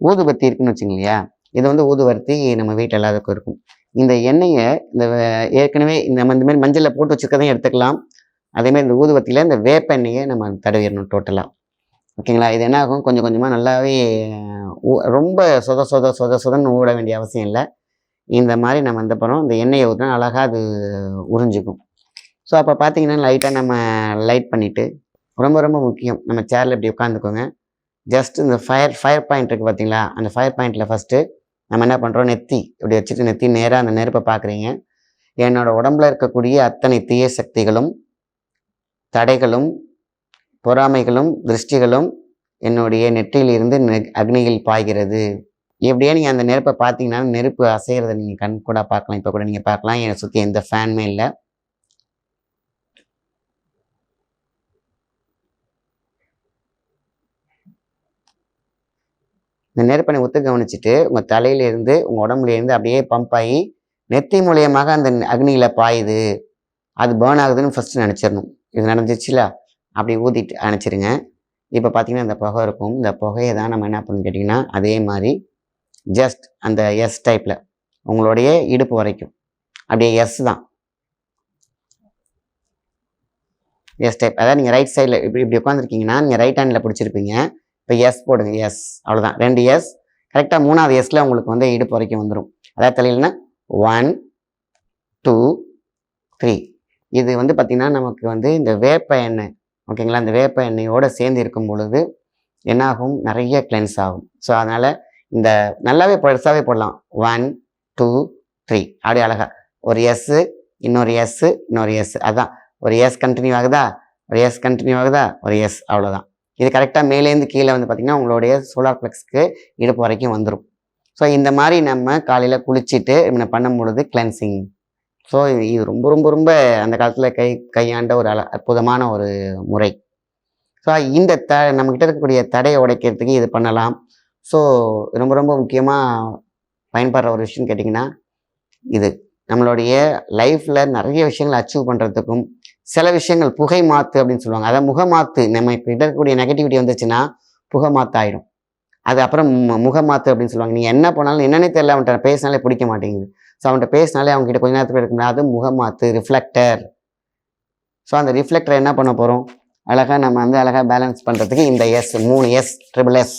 ஊதுபத்தி இருக்குன்னு வச்சுங்களா இது வந்து ஊதுவர்த்தி நம்ம வீட்டில் எல்லாத்துக்கும் இருக்கும். இந்த எண்ணெயை இந்த ஏற்கனவே நம்ம இந்த மாதிரி மஞ்சளில் போட்டு வச்சுருக்கதையும் எடுத்துக்கலாம். அதேமாதிரி இந்த ஊதுவத்தியில் இந்த வேப்ப எண்ணெயை நம்ம தடவிடணும் டோட்டலாக ஓகேங்களா? இது என்ன ஆகும்? கொஞ்சம் கொஞ்சமாக நல்லாவே ஊ- ரொம்ப சொத சொத சொத சொதன்னு ஊட வேண்டிய அவசியம் இல்லை. இந்த மாதிரி நம்ம அந்த படம் இந்த எண்ணெயை ஊற்றினா அழகாக அது உறிஞ்சிக்கும். ஸோ அப்போ பார்த்தீங்கன்னா லைட்டாக நம்ம லைட் பண்ணிவிட்டு ரொம்ப ரொம்ப முக்கியம். நம்ம சேரில் இப்படி உட்காந்துக்கோங்க. ஜஸ்ட் இந்த ஃபயர் ஃபயர் பாயிண்ட் இருக்குது பார்த்தீங்களா அந்த ஃபயர் பாயிண்ட்டில் ஃபஸ்ட்டு நம்ம என்ன பண்ணுறோம் நெத்தி இப்படி வச்சுட்டு நெத்தி நேராக அந்த நெருப்பை பார்க்குறீங்க. என்னோடய உடம்புல இருக்கக்கூடிய அத்தனை தீய சக்திகளும் தடைகளும் பொறாமைகளும் திருஷ்டிகளும் என்னுடைய நெற்றியிலிருந்து அக்னியில் பாய்கிறது. எப்படியே நீங்கள் அந்த நெருப்பை பார்த்தீங்கன்னா நெருப்பு அசைகிறத நீங்கள் கண் கூட பார்க்கலாம். இப்போ கூட நீங்கள் பார்க்கலாம். என்னை சுற்றி எந்த ஃபேனுமே இல்லை. இந்த நெருப்பனை ஒத்து கவனிச்சுட்டு உங்கள் தலையிலேருந்து உங்கள் உடம்புலேருந்து அப்படியே பம்ப் ஆகி நெத்தி மூலியமாக அந்த அக்னியில் பாயுது. அது பேர்ன் ஆகுதுன்னு ஃபஸ்ட்டு நினச்சிடணும். இது நடந்துச்சுல? அப்படி ஊதிட்டு அணைச்சிருங்க. இப்போ பார்த்தீங்கன்னா இந்த புகை இருக்கும். இந்த புகையை தான் நம்ம என்ன பண்ணணும் கேட்டிங்கன்னா அதே மாதிரி ஜஸ்ட் அந்த எஸ் டைப்பில் உங்களுடைய இடுப்பு வரைக்கும். அப்படியே எஸ் தான். எஸ் டைப் அதாவது நீங்கள் ரைட் சைடில் இப்படி இப்படி உட்காந்துருக்கீங்கன்னா நீங்கள் ரைட் ஹேண்டில் பிடிச்சிருப்பீங்க. இப்போ எஸ் போடுங்க எஸ் அவ்வளோதான் ரெண்டு எஸ் கரெக்டாக மூணாவது எஸ்ல உங்களுக்கு வந்து இடுப்பு வரைக்கும் வந்துடும் அதாவது தலையிலனா ஒன் டூ த்ரீ இது வந்து பார்த்திங்கன்னா நமக்கு வந்து இந்த வேப்ப எண்ணெய் ஓகேங்களா இந்த வேப்ப எண்ணெயோடு சேர்ந்து இருக்கும் பொழுது என்னாகும்? நிறைய கிளென்ஸ் ஆகும். ஸோ அதனால் இந்த நல்லாவே பெருசாகவே போடலாம். ஒன் டூ த்ரீ அப்படியே அழகா. ஒரு எஸ்ஸு இன்னொரு எஸ்ஸு இன்னொரு எஸ் அதான். ஒரு எஸ் கண்டினியூ ஆகுதா? ஒரு எஸ் கண்டினியூ ஆகுதா? ஒரு எஸ் அவ்வளோதான் இது கரெக்டாக மேலேருந்து கீழே வந்து பார்த்திங்கன்னா உங்களுடைய சோலார் ப்ளெக்ஸ்க்கு இடுப்பு வரைக்கும் வந்துடும் ஸோ இந்த மாதிரி நம்ம காலையில் குளிச்சுட்டு இவனை பண்ணும் பொழுது கிளென்சிங் ஸோ இது ரொம்ப ரொம்ப ரொம்ப அந்த காலத்தில் கை கையாண்ட ஒரு அல அற்புதமான ஒரு முறை. ஸோ இந்த த நம்மக்கிட்ட இருக்கக்கூடிய தடையை உடைக்கிறதுக்கு இது பண்ணலாம். ஸோ ரொம்ப ரொம்ப முக்கியமாக பயன்படுற ஒரு விஷயம் கேட்டிங்கன்னா இது. நம்மளுடைய லைஃப்பில் நிறைய விஷயங்கள் அச்சீவ் பண்ணுறதுக்கும் சில விஷயங்கள் புகை மாத்து அப்படின்னு சொல்லுவாங்க. அதை முகமாத்து நம்ம இப்போ இருக்கக்கூடிய நெகட்டிவிட்டி வந்துச்சுன்னா புகை மாத்தாயிடும் அது அப்புறம் மு- முகமாத்து அப்படின்னு சொல்லுவாங்க. நீங்கள் என்ன பண்ணாலும் என்னன்னே தெரியல அவன்கிட்ட பேசினாலே பிடிக்க மாட்டேங்குது. ஸோ அவன்கிட்ட பேசினாலே அவங்ககிட்ட கொஞ்ச நேரத்துக்கு எடுக்க முடியாது அது முகமாத்து ரிஃப்ளெக்டர் ஸோ அந்த ரிஃப்ளெக்டரை என்ன பண்ண போகிறோம் அழகாக நம்ம வந்து அழகாக பேலன்ஸ் பண்ணுறதுக்கு இந்த எஸ் மூணு எஸ் ட்ரிபிள் எஸ்